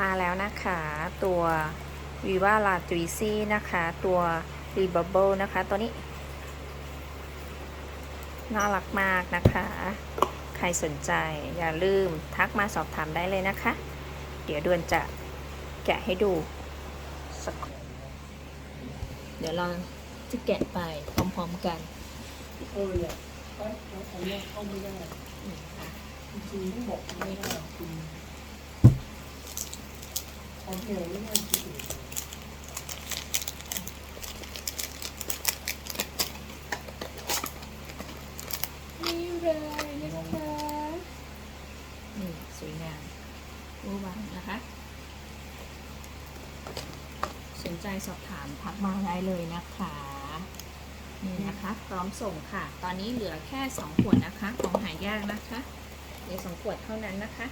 มาแล้วนะคะตัว Viva l a t r i c i นะคะ ตัว r e b u b b l e นะคะ ตัวนี้ น่ารักมากนะคะ ใครสนใจอย่าลืมทักมาสอบถามได้เลยนะคะ เดี๋ยวดวนจะแกะให้ดูสักเดี๋ยวเราจะแกะไปพร้อมๆกันเออเนี่ยเอ้ยแล้วอันนี้เข้าไม่ได้จริงๆต้องบอกไม่ได้คุณเอาเทลไม่ได้จริง นี่เลยนะคะนี่สวยงามรูวางนะคะ สนใจสอบถามทักมาได้เลยนะคะ นี่นะคะพร้อมส่งค่ะ ตอนนี้เหลือแค่ 2 ขวดนะคะ ของหายากนะคะเหลือ2ขวดเท่านั้นนะคะ